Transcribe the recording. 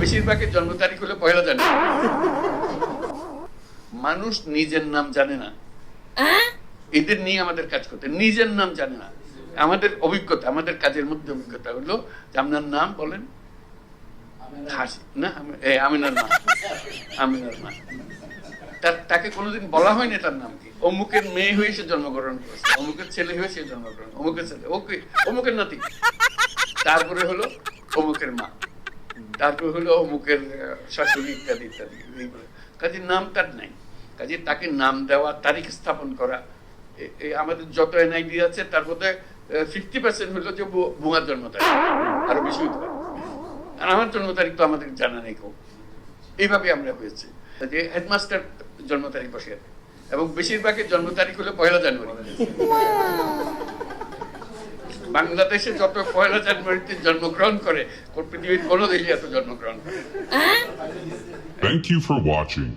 বেশিরভাগের জন্ম তারিখ হলো পয়লা জানুয়ারি। মানুষ নিজের নাম জানে না। এদের নিয়ে আমাদের কাজ করতে নিজের নাম জানে না। আমাদের অভিজ্ঞতা আমাদের কাজের মধ্যে অভিজ্ঞতা হলো যে আপনার নাম বলেন। হাসি না আমিনার মা। আমিনার মা। তার তাকে কোনোদিন বলা হয়নি তার নাম কি? অমুকের মেয়ে হয়ে সে জন্মগ্রহণ করেছে অমুকের ছেলে হয়ে সে জন্মগ্রহণ অমুকের ছেলে ওকে অমুকের নাতি। তারপরে হলো অমুকের মা। তারপরে হলো অমুকের শাশুড়ি ইত্যাদি ইত্যাদি কাজে নাম তার নাই? কাজে তাকে নাম দেওয়া, তারিখ স্থাপন করা আমাদের যত এনআইডি আছে, তার মধ্যে ফিফটি পার্সেন্ট হলো যে ভুয়ার জন্ম তারিখ। আরও বেশি হতে পারে। আর আমার জন্ম তারিখ তো আমাদের জানা নেই কেউ। এইভাবে আমরা হয়েছে। যে হেডমাস্টার জন্ম তারিখ বসে এবং বেশিরভাগের জন্ম তারিখ হলো পয়লা জানুয়ারি। বাংলাদেশে যত পয়লা জানুয়ারিতে জন্মগ্রহণ করে পৃথিবীর কোনো দেশে এত জন্মগ্রহণ করে Thank you for watching.